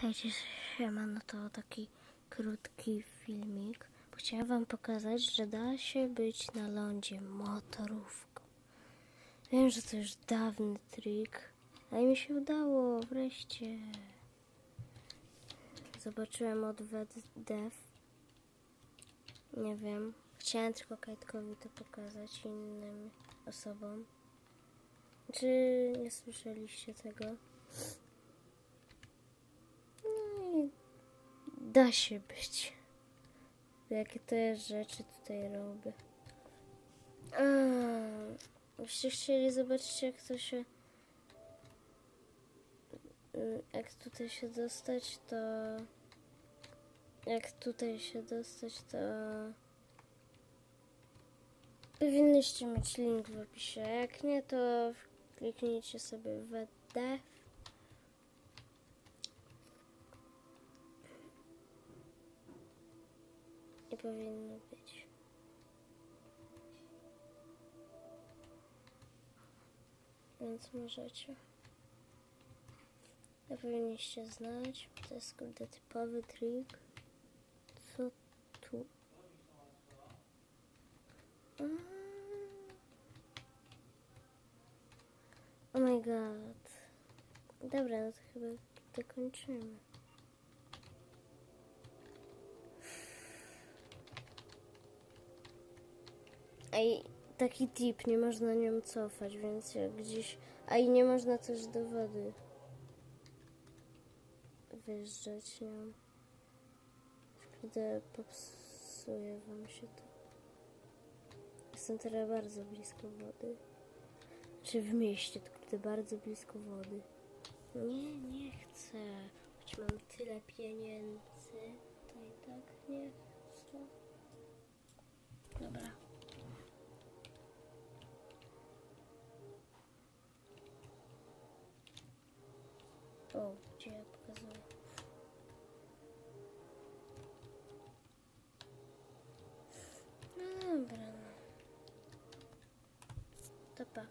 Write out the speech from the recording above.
Hejcie, siema, no to taki krótki filmik. Chciałam wam pokazać, że da się być na lądzie motorówką. Wiem, że to już dawny trik, ale mi się udało wreszcie. Zobaczyłem od Dev. Nie wiem. Chciałem tylko Kajtkowi to pokazać innym osobom. Czy nie słyszeliście tego? No i da się być. Jakie jest rzeczy tutaj robię. Byście chcieli zobaczyć, jak to się. Jak tutaj się dostać, to. Jak tutaj się dostać, to. Powinniście mieć link w opisie. Jak nie, to kliknijcie sobie w DF. I powinno być. Więc możecie. To powinniście znać. To jest kurde typowy trik. Co tu? Oh my god. Dobra, no to chyba dokończymy. A i taki tip, nie można nią cofać, więc jak gdzieś... A i nie można też do wody wyjeżdżać nią. Wtedy popsuje wam się to. Jestem teraz bardzo blisko wody. Czy w mieście, kurde bardzo blisko wody. Nie, nie chcę. Choć mam tyle pieniędzy, to i tak nie chcę. О, что я показываю? Ну, брано. Топа.